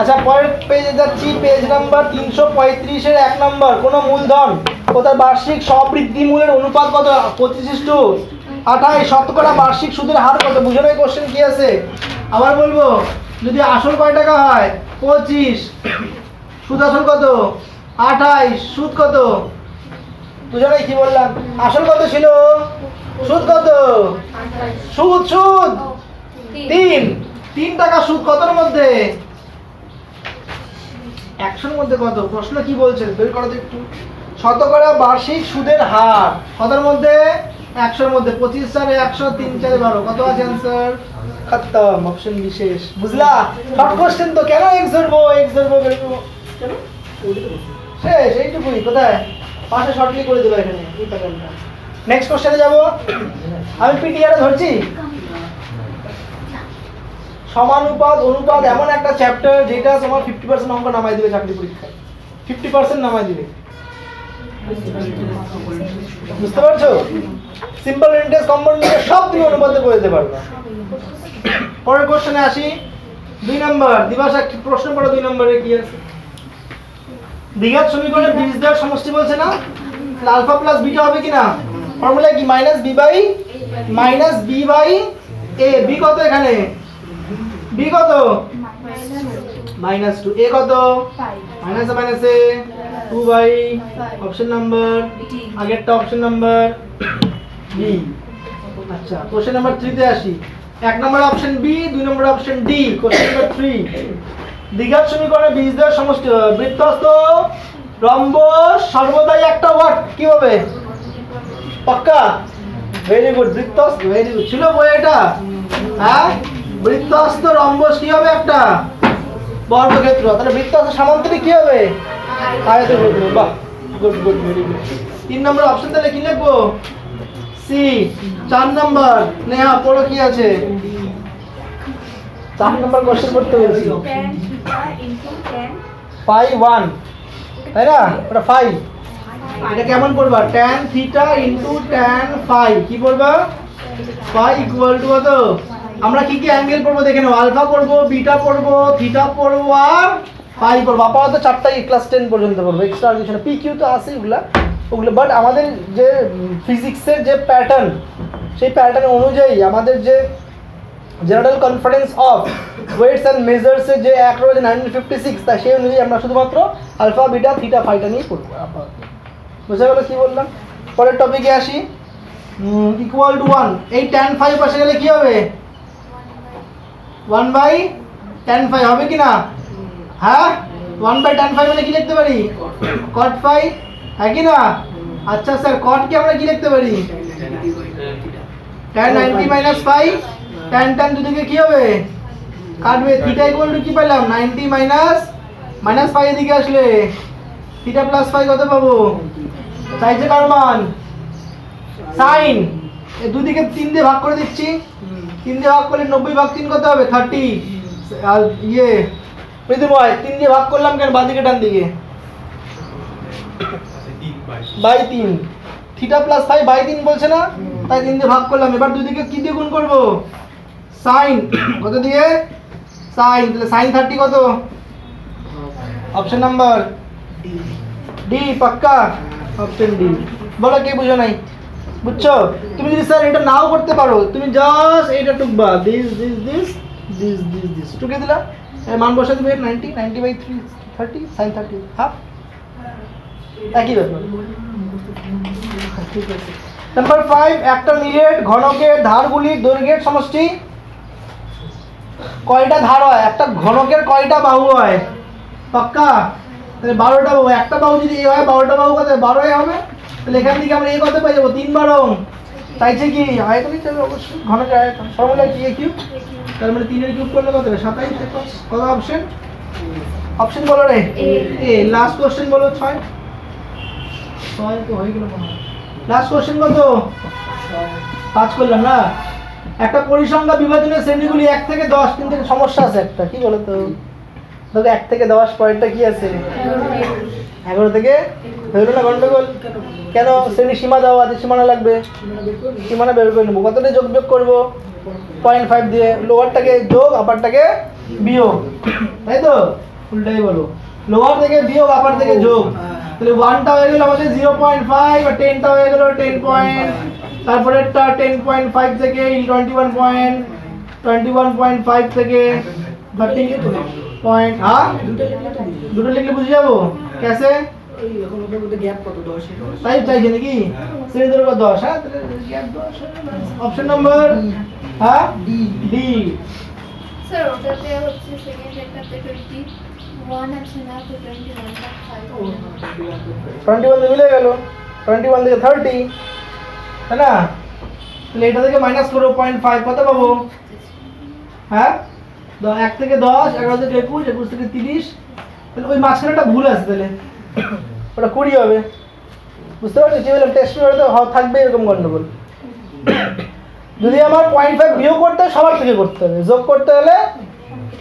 আচ্ছা পরের পেজে যাচ্ছি পেজ নাম্বার তিনশো পঁয়ত্রিশের এক নম্বর কোনো মূলধন। ও তার বার্ষিক সবৃদ্ধি মূলের অনুপাত কত? পঁচিশ ইস্টু আঠাশ শতকরা বার্ষিক সুদের হার কত? বুঝে নাই কোশ্চেন কি আছে? আবার বলব যদি আসল কয় টাকা হয়? পঁচিশ। সুদ আসল কত? আঠাইশ। সুদ কত? দুজনে কি বললাম। আসল কত ছিল? সুদ কত? সুদ সুদ। তিন। তিন টাকা সুদ কতর মধ্যে? একশোর মধ্যে কত? প্রশ্ন কি বলছে বের করো তো একটু। শতকরা বার্ষিক সুদের হার। কতর মধ্যে? একশোর মধ্যে। পঁচিশ চারে একশো তিন চারে বারো। কত আছে অ্যান্সার খতম অপশন বিশেষ। বুঝলা? শর্ট কোশ্চেন তো কেন এক্স ধরবো এক্স ধরবো বের করব? কেন? শেষ এইটুকুই। কোথায়? পাশে শর্টলি করে দেবো এখানে। নেক্সট কোশ্চেনে যাব। আমি পিটিআরে ধরছি? সমানুপাত, অনুপাত এমন একটা চ্যাপ্টার যেটা তোমার ফিফটি পার্সেন্ট অঙ্ক নামাই দিবে চাকরি পরীক্ষায়। ফিফটি পার্সেন্ট নামাই দিবে। বুঝতে পারছ? সিম্পল ইন্টারেস্ট কম্পাউন্ড সব তুমি অনুপাতে দিতে পারবে। পরের কোশ্চেনে আসি। দুই নম্বর দিবাস এক প্রশ্ন পড়ো দুই নম্বরে কি আছে? দ্বিঘাত সমীকরণে বীজ দেওয়ার সমষ্টি বলছে না? আলফা প্লাস বিটা হবে কি না? ফর্মুলা কি? Minus B by minus B by A B কত এখানে? বি কত? Minus two. এ কত? Minus minus A two by option number. আগেরটা অপশন নাম্বার বি আচ্ছা কোশ্চেন নাম্বার থ্রিতে আসি। এক নম্বর অপশন বি দুই নম্বর option D question number three দ্বিঘাত সমীকরণে বীজ দেওয়ার সমষ্টি আহ, বৃত্তস্ত রম্বস সর্বদাই একটা ওয়াট। কি হবে? পাক্কা? ভেরি গুড বৃত্তস্ত ভেরি গুড ছিল বই এটা? হ্যাঁ? বৃত্তস্ত রম্বস কি হবে একটা? বর্গক্ষেত্র। তাহলে বৃত্তস্ত সামান্তরিক কি হবে? আয়তক্ষেত্র। বাহ গুড গুড ভেরি গুড তিন নম্বর অপশন তাহলে কি লিখব? সি চার নম্বর। নেহা, পড়ো কি আছে? চার নম্বর কোশ্চেন করতে বলছি ফাইভ ওয়ান তাই না? ওটা ফাইভ এটা কেমন পড়বা tan theta into tan five কি পড়বা ফাইভ ইকুয়াল টু কত? আমরা কি কি অ্যাঙ্গেল পড়ব? দেখে নেব আলফা পড়ব বিটা পড়ব থিটা পড়ব আর ফাইভ পড়ব। আপাতত চারটাই ক্লাস টেন পর্যন্ত পড়ব। এক্সট্রা কিছু না। পি কিউ তো আছে ওগুলা ওগুলো বাট আমাদের যে ফিজিক্সের যে প্যাটার্ন সেই প্যাটার্ন অনুযায়ী আমাদের যে general conference of weights and মেজার্সের যে অ্যাক্ট রয়েছে নাইনটিন ফিফটি সিক্স তা সেই অনুযায়ী আমরা শুধুমাত্র আলফা বিটা থিটা ফাইটা নিয়ে পড়ব আপাতত। বুঝা গেলো কী বললাম? পরের টপিকে আসি। ইকুয়াল টু ওয়ান এই ট্যান ফাইভ আসে গেলে কী হবে? ওয়ান বাই ট্যান ফাইভ হবে কি না? হ্যাঁ? ওয়ান বাই ট্যান ফাইভ মানে কি লিখতে পারি? কট ফাইভ হ্যাঁ কি না? আচ্ছা স্যার কট কি আমরা কি লিখতে পারি? Tan ninety minus five tan tan দুদিকে কি হবে? কাটবে থিটা ইকুয়াল টু কি পেলাম? নাইনটি মাইনাস মাইনাস ফাইভ এদিকে আসলে। থিটা প্লাস ফাইভ কত পাবো? চাইছে কার মান? সাইন দুদিকে তিন দিয়ে ভাগ করে দিচ্ছি। তিন দিয়ে ভাগ করলে নব্বই ভাগ তিন কত হবে থার্টি আর ইয়ে প্রীতিময় তিন দিয়ে ভাগ করলাম কেন, বাদিকে ডান দিকে? বাই তিন। থিটা প্লাস ফাইভ বাই তিন বলছে না? তাই তিন দিয়ে ভাগ করলাম। এবার দুদিকে কি দিয়ে গুণ করব? সাইন কত দিয়ে? সাইন তাহলে সাইন থার্টি কত? অপশন নাম্বার ডি পাক্কা? অপশন ডি বলো কে বুঝো নাই? বুঝছ? তুমি যদি স্যার এটা নাও করতে পারো, তুমি জাস্ট এটা টুকবা। This this this this this this টুকে দিলা? মান বসে দিবে ninety ninety by three thirty sine thirty half একই ব্যাপার। ঠিক আছে। নাম্বার ফাইভ একটা মিলেট ঘনকের ধারগুলির দৈর্ঘ্যের সমষ্টি। কয়টা ধার হয়? একটা ঘনকের কয়টা বাহু হয়? পাক্কা? তাহলে বারোটা বাহু একটা বাহু যদি এ হয়, বারোটা বাহু কত? বারোই হবে? তাহলে এখান থেকে আমরা এই কত পেয়ে যাব তিন বারো। চাইছে কি আয়তনই চাইবে অবশ্যই ঘনকের আয়তন। ফর্মুলা কি এ কিউব? তার মানে তিনের কিউব করলে কত হবে? সাতাইশ কত অপশন অপশন বলো রে। এ। লাস্ট কোশ্চেন বলো ছয়। ছয় তো হয়ে গেল মনে হয়। লাস্ট কোশ্চেন কত? পাঁচ করলাম না। একটা পরিসংখ্যা বিভাজনের শ্রেণীগুলি এক থেকে দশ কিন্তু সমস্যা আছে একটা। কি বলো তো দেখো এক থেকে দশ পয়েন্টটা কি আছে? এগারো থেকে হইল না গন্ডগোল। কেন? শ্রেণি সীমা দেওয়া আছে সীমানা লাগবে। সীমানা বের করে নেব। কতটা যোগ বিয়োগ করব? পয়েন্ট ফাইভ দিয়ে। লোয়ারটাকে যোগ আপারটাকে বিয়োগ। তাই তো? উল্টাই বলো। লোয়ার থেকে বিয়োগ আপার থেকে যোগ। তাহলে ওয়ানটা হয়ে গেল আমাদের জিরো পয়েন্ট ফাইভ আর টেনটা হয়ে গেল টেন পয়েন্ট তারপরে টেন পয়েন্ট ফাইভ থেকে twenty one point twenty one point five থেকে থার্টি পয়েন্ট হ্যাঁ? দুটো লিখলে বুঝে যাব? তাই চাইছে নাকি শ্রেণি ধরে দশ হ্যাঁ? অপশন নম্বর হ্যাঁ ডি ডি স্যার ওটাতে হচ্ছে সেকেন্ড একটাতে টোয়েন্টি ওয়ান আছে না? তো টোয়েন্টি ওয়ান টোয়েন্টি ওয়ান মিলে গেল। টোয়েন্টি ওয়ান থেকে থার্টি তাই না? তাহলে এটা থেকে মাইনাস করব পয়েন্ট ফাইভ কত পাবো? হ্যাঁ? এক থেকে দশ এগারো থেকে একুশ একুশ থেকে তিরিশ। তাহলে ওই মাঝখানে একটা ভুল আছে তাহলে। ওটা কুড়ি হবে। বুঝতে পারছি? যে বললাম টেস্ট পেপারে তো থাকবে এরকম গন্ডগোল। যদি আমার পয়েন্ট ফাইভ বিয়োগ করতে হয়, সবার থেকে করতে হবে। যোগ করতে হলে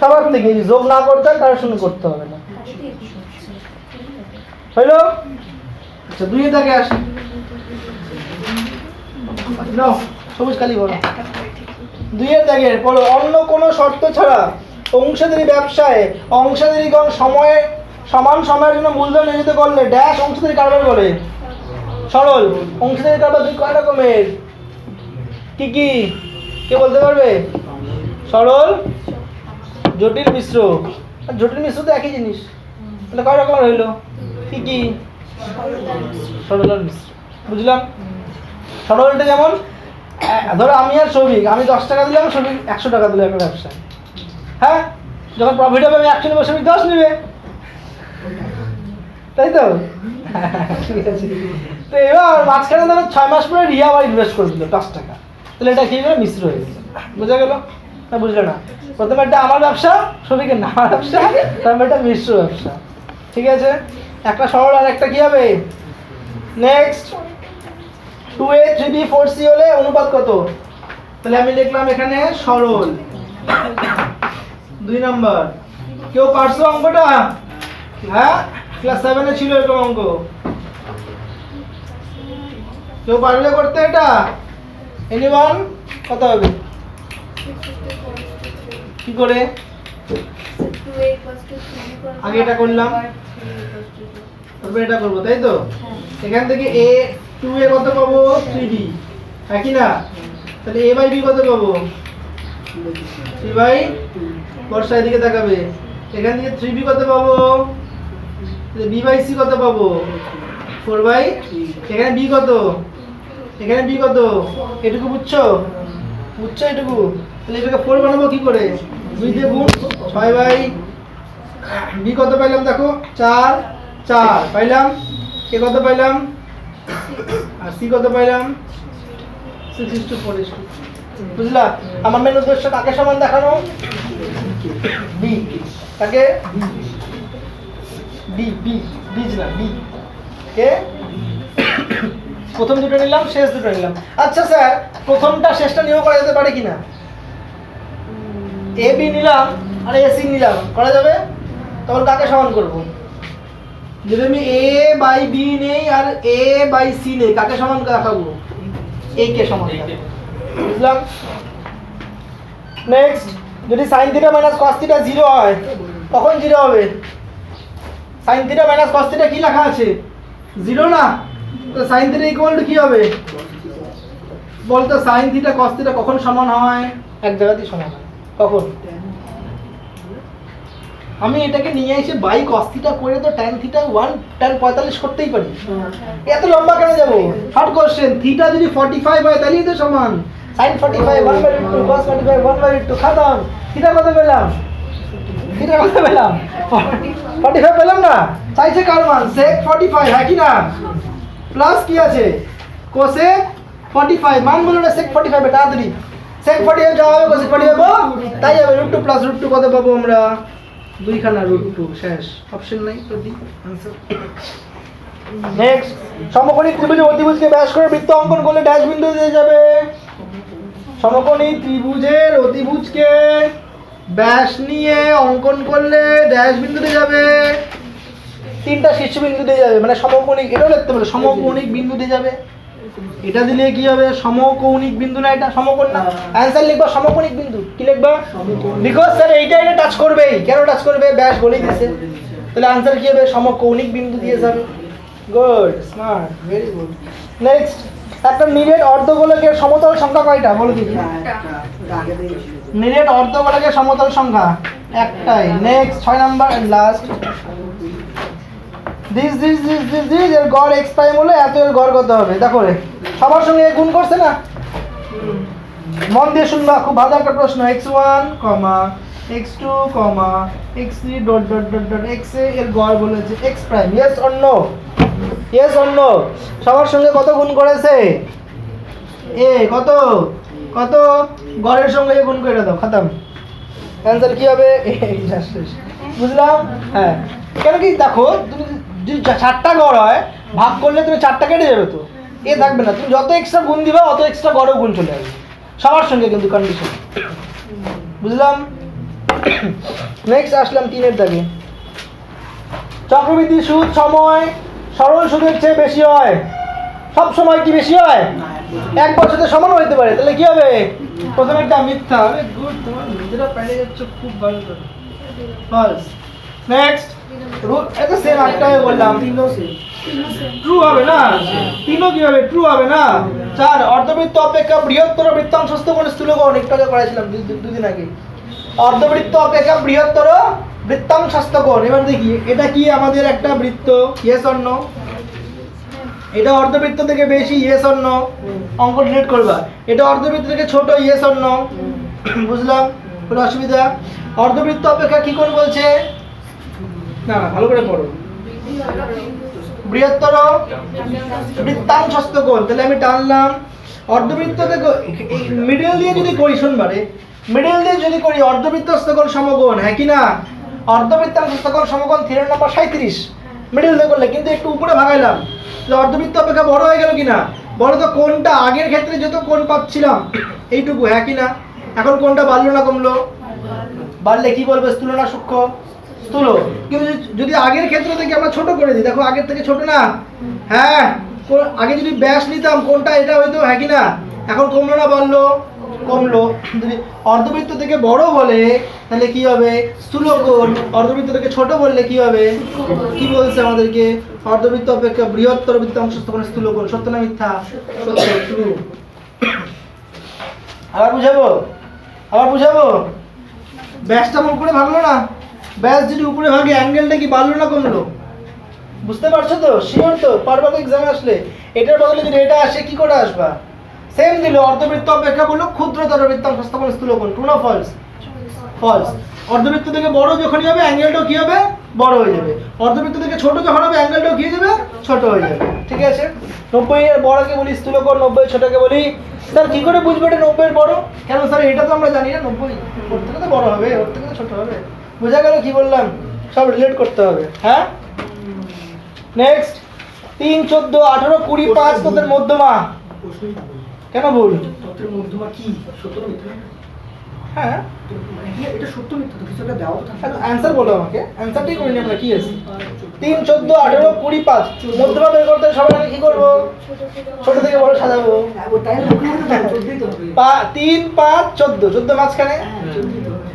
সবার থেকে যোগ না করতে হয়, কারোর সঙ্গে করতে হবে না। হইল? আচ্ছা দুই থেকে আসি। সবুজ কালি বলো দুইয়ের দাগের পড়ো অন্য কোনো শর্ত ছাড়া অংশীদারি ব্যবসায় অংশীদারিগণ সময়ে সমান সময়ের জন্য মূলধন নিয়োজিত করলে ড্যাশ অংশীদারি কারবার বলে। সরল, অংশীদারি কারবার দুই কয় রকমের কি কি? কে বলতে পারবে? সরল, জটিল মিশ্র। জটিল মিশ্র তো একই জিনিস। তাহলে কয় রকমের হইল? কি কি? সরল মিশ্র। বুঝলাম? সরলটা যেমন ধরো আমি আর শ্রমিক আমি দশ টাকা দিলাম শ্রমিক একশো টাকা দিলাম একটা ব্যবসায়। হ্যাঁ? যখন প্রফিট হবে, আমি একশো নেব শ্রমিক দশ নেবে। তাই তো? ঠিক আছে। তো এবার মাঝখানে ধরো ছয় মাস পরে রিয়া আবার ইনভেস্ট করে দিল, দশ টাকা। তাহলে এটা কি হবে মিশ্র হয়ে গেছে বোঝা গেল? না বুঝলে না? প্রথমে একটা আমার ব্যবসা শ্রমিকের না আমার ব্যবসা, তারপর একটা মিশ্র ব্যবসা। ঠিক আছে? একটা সরল আর একটা কি হবে? Next two A three B four C হলে অনুপাত কত? তাহলে আমি লিখলাম এখানে সরল। দুই নম্বর। কেউ পারছ অঙ্কটা? হ্যাঁ? ক্লাস সেভেনে ছিল এরকম অঙ্ক। কেউ পারলে করতে এটা? এনিওয়ান কত হবে? কি করে? আগে এটা করলাম। তারপরে এটা করব, তাই তো? এখান থেকে এ টু এ কত পাবো? থ্রি বি একই না? তাহলে এ বাই বি কত পাবো? থ্রি বাই বর্ষা এদিকে তাকাবে। এখান থেকে থ্রি বি কত পাবো? বি বাই সি কত পাবো? ফোর বাই এখানে বি কত? এখানে বি কত? এটুকু বুঝছ? বুঝছ এটুকু? তাহলে এটাকে ফোর বানাবো কি করে? দুই দিয়ে গুণ ছয় বাই বি কত পাইলাম দেখো? চার চার। পাইলাম? কে কত পাইলাম? আর সি কত পাইলাম? সিক্স ইস টু ফোর বুঝলা? আমার মেন উদ্দেশ্য কাকে সমান দেখানো? বি কাকে? বি বি বীজ না বি। কে? প্রথম দুটো নিলাম শেষ দুটো নিলাম। আচ্ছা স্যার প্রথমটা শেষটা নিয়েও করা যেতে পারে কিনা? এ বি নিলাম আর এ সি নিলাম। করা যাবে? তখন কাকে সমান করব? যদি আমি এ বাই বি নেই আর এ বাই সি নেই কাকে সমান দেখাবো? এ কে সমান বুঝলাম? নেক্সট যদি sine theta minus cos theta zero হয় কখন জিরো হবে। Sine theta minus cos theta কি লেখা আছে? জিরো না? তো সাইন থিটা ইকুয়াল টু কি হবে? বলতো সাইন থিটা কস থিটা কখন সমান হয়? এক জায়গাতেই সমান হয়। কখন? আমি এটাকে নিয়ে এসে বাই কস থিটা করে তো ট্যান থিটা ওয়ান ট্যান পঁয়তাল্লিশ করতেই পারি। এত লম্বা কেন যাব? শর্ট কোশ্চেন থিটা যদি ফর্টি ফাইভ হয় তাহলেই তো সমান। Sine forty five one by two cos forty five one by two খাতাম theta কত পেলাম? থিটা কত পেলাম? ফর্টি ফাইভ পেলাম না। চাইছে কার মান? সেক ফর্টি ফাইভ হ্যাঁ কি না? প্লাস কি আছে? কোসে ফর্টি ফাইভ মান বলো না, সেক ফর্টি ফাইভ তাড়াতাড়ি। সেক ফর্টি ফাইভ যাওয়া হবে কোসেক ফর্টি ফাইভ তাই যাবে root two plus root two কত পাবো আমরা? দুইখানা রুট টু শেষ। অপশন নাই তো দি আনসার নেক্সট সমকোণী ত্রিভুজে অতিভুজকে ব্যাস করে বৃত্ত অঙ্কন করলে ড্যাশ বিন্দু দিয়ে যাবে। সমকোণী ত্রিভুজের অতিভুজকে ব্যাস নিয়ে অঙ্কন করলে ড্যাশ বিন্দুতে যাবে। তিনটা শীর্ষবিন্দু দিয়ে যাবে মানে সমকৌণিক এটাও লিখতে পারে সমকৌণিক বিন্দু দিয়ে যাবে। এটা দিলে কি হবে? সমকৌণিক বিন্দু না এটা? সমকোণ না? অ্যান্সার লিখবা সমকৌণিক বিন্দু। কি লিখবা? বিকজ স্যার এইটা এটা টাচ করবেই কেন টাচ করবে? ব্যাস বলেই দিয়েছে। তাহলে আনসার কি হবে? সমকৌণিক বিন্দু দিয়ে যাবে good smart very good next একটা নিরেট অর্ধগোলকের সমতল সংখ্যা কয়টা? বলো দেখি। নিরেট অর্ধগোলকের সমতল সংখ্যা। একটাই। নেক্সট ছয় number last this this this this this এর গড় এক্স প্রাইম হলে এত এর গড় কত হবে? দেখো রে। সবার সঙ্গে গুণ করছে না? মন দিয়ে শুনবা, খুব ভালো একটা প্রশ্ন। X one comma X two comma X three dot dot dot dot X A এর গড় বলেছে। এক্স প্রাইম ইয়েস অন্য ইয়েস অন্য সবার সঙ্গে কত গুণ করেছে? এ, কত? কত? গড়ের সঙ্গে গুণ করে দাও, খতম। অ্যান্সার কি হবে। বুঝলাম? হ্যাঁ। কেন কি দেখো, তুমি যদি চারটা গড় হয়, ভাগ করলে তুমি চারটা কেটে যাবে তো। এ থাকবে না। তুমি যত এক্সট্রা গুণ দিবা, অত এক্সট্রা গড়েও গুণ চলে আসবে। সবার সঙ্গে কিন্তু কন্ডিশন বুঝলাম? নেক্সট আসলাম তিনের দাগে। চক্রবৃদ্ধি সুদ সময় সরল সুদের চেয়ে বেশি হয়। সব সময় কি বেশি হয়? এক বছরে সমান হইতে পারে তাহলে কি হবে? প্রথমে একটা মিথ্যা আরে গুড তোমার নিজেরা পেরে যাচ্ছ খুব ভালো করে। ফলস নেক্সট রুট এটা সেম একটা বললাম। তিনও সেম ট্রু হবে না? তিনও কি হবে? ট্রু হবে না? চার অর্ধবৃত্ত অপেক্ষা বৃহত্তর বৃত্তাংশস্থ কোন স্থূলকোণ একটু আগে করেছিলাম দুদিন আগে। অর্ধবৃত্ত অপেক্ষা বৃহত্তর বৃত্তাংশস্থ কোণ এবার দেখি এটা কি আমাদের একটা বৃত্ত? ইয়েস অন্য এটা অর্ধবৃত্ত থেকে বেশি ইয়েস অন্য অঙ্ক ডিলিট করবা। এটা অর্ধবৃত্ত থেকে ছোট ইয়েস অন্য বুঝলাম? কোনো অসুবিধা? অর্ধবৃত্ত অপেক্ষা কি কোণ বলছে? না না ভালো করে পড়ো। বৃহত্তর বৃত্তাংশস্থ কোণ। তাহলে আমি টানলাম। অর্ধবৃত্ত থেকে মিডল দিয়ে যদি করি শুনবারে মিডল দিয়ে যদি করি অর্ধবৃত্তস্থ কোণ সমকোণ হ্যাঁ কি না? অর্ধবৃত্তাংশস্থ কোণ সমকোণ থিওরেম নাম্বার সাঁত্রিশ মিডল দিয়ে করলে, কিন্তু একটু উপরে ভাগাইলাম। অর্ধবৃত্ত অপেক্ষা বড় হয়ে গেল কিনা? বলো তো, কোনটা আগের ক্ষেত্রে যত কোন পাচ্ছিলাম, এইটুকু হ্যাঁ কি না? এখন কোনটা বাড়লো না কমলো? বাড়লে কি বলবে, স্থূল না সূক্ষ্ম? স্থূল। কিন্তু যদি- আগের ক্ষেত্র থেকে আমরা ছোট করে দিই, দেখো আগের থেকে ছোট না? হ্যাঁ আগে যদি ব্যাস নিতাম, কোনটা, এটা হয়তো হ্যাঁ কি না? এখন কমলো না, বাড়লো? কমলো। যদি অর্ধবৃত্ত থেকে বড় বলে, তাহলে কি হবে? স্থূল কোণ অর্ধবৃত্ত থেকে ছোট বললে কি হবে? কি বলছে আমাদেরকে? অর্ধবৃত্ত অপেক্ষা বৃহত্তর বৃত্তাংশ কোণ স্থূল কোণ সত্য না মিথ্যা? সত্য true। আবার বুঝাবো? আবার বুঝাবো? ব্যাসটা উপরে ভাগলো না? ব্যাস যদি উপরে ভাগে অ্যাঙ্গেলটা কি বাড়লো না কমলো? বুঝতে পারছ তো? শিওর তো? পারবা তো এক্সামে আসলে। এটার বদলে যদি এটা আসে, কি করে আসবা? সেম দিল অর্ধবৃত্ত অপেক্ষা করল, ক্ষুদ্রতর বৃত্তাংশ স্থাপন স্থূল কোণ। ট্রু না ফলস ফলস অর্ধবৃত্ত থেকে বড় যখনই হবে অ্যাঙ্গেলটাও কি হবে? বড় হয়ে যাবে। অর্ধবৃত্ত থেকে ছোট যখন হবে অ্যাঙ্গেলটাও কি যাবে? ছোট হয়ে যাবে। ঠিক আছে? নব্বই এর বড়কে বলি? স্থূলকোণ নব্বই ছোটকে বলি? স্যার, কি করে বুঝব এটা নব্বই বড়? কেন স্যার, এটা তো আমরা জানি না, নব্বই। ওর থেকে তো বড় হবে, ওর থেকে তো ছোট হবে। বোঝা গেল কি বললাম? সব রিলেট করতে হবে। হ্যাঁ? নেক্সট তিন, চোদ্দ, আঠারো, কুড়ি, পাঁচ তোদের মধ্যমা? কেন ভুল তত্ত্বের মধ্যমা কি? সত্য মিথ্যা? হ্যাঁ। মানে এটা সত্য মিথ্যা তো কিছু একটা দেওয়া তো অ্যান্সার বলো আমাকে। অ্যান্সারটাই করে নিই আমরা কি আছে? তিন চোদ্দ আঠেরো কুড়ি পাঁচ। মধ্যমা বের করতে আগে কি করব? ছোট থেকে বড়। সাজাবো। হ্যাঁ, তিন পাঁচ চোদ্দ। চোদ্দ মাঝখানে? হ্যাঁ।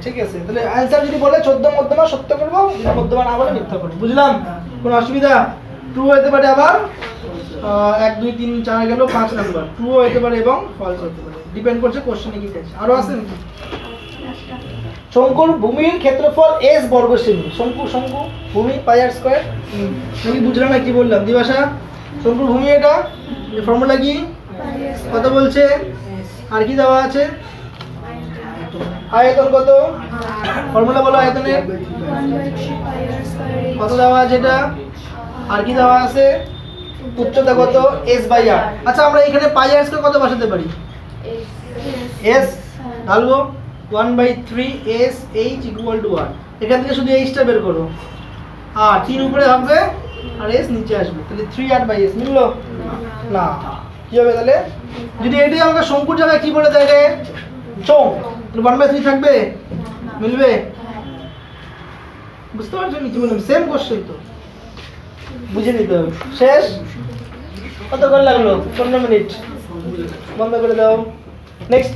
ঠিক আছে তাহলে অ্যান্সার যদি বলে চোদ্দ মধ্যমা সত্য করব মধ্যমা না বলে মিথ্যা করব। বুঝলাম? কোনো অসুবিধা? ট্রু হতে পারে আবার? এক, দুই, তিন, চার গেল, পাঁচ নাম্বার ট্রু হতে পারে এবং ফলস হতে পারে। ডিপেন্ড করছে কোশ্চেনে কি চাইছে আরও আছে নাকি? শঙ্কুর ভূমির ক্ষেত্রফল এস বর্গ সেমি শঙ্কু শঙ্কু, ভূমি পাই আর স্কোয়ার তুমি বুঝলে না কি বললাম। দিবাসা শঙ্কুর ভূমি এটা? ফর্মুলা কি? কত বলছে? আর কি দেওয়া আছে? আয়তন কত? ফর্মুলা বলো আয়তনের। কত দেওয়া আছে এটা? আর কি দেওয়া আছে? উচ্চতা কত? এস বাই আর আচ্ছা আমরা এখানে পাই আর স্কোয়ার কত বসাতে পারি? এস ঢালবো। One by three S H equal to one এখান থেকে শুধু এইচটা বের করো। আর তিন উপরে হবে আর এস নিচে আসবে। তাহলে থ্রি আর বাই এস মিললো? না। কি হবে তাহলে? যদি এটাই আমাকে শঙ্কুর জায়গায় কি বলে দেয় রে? চোখ তাহলে ওয়ান বাই থ্রি থাকবে? মিলবে? বুঝতে পারছ? কি বললাম সেম কোশ্চেন তো। বুঝে নিতে হবে। শেষ? কতক্ষণ লাগল? পনেরো মিনিট। বন্ধ করে দাও। নেক্সট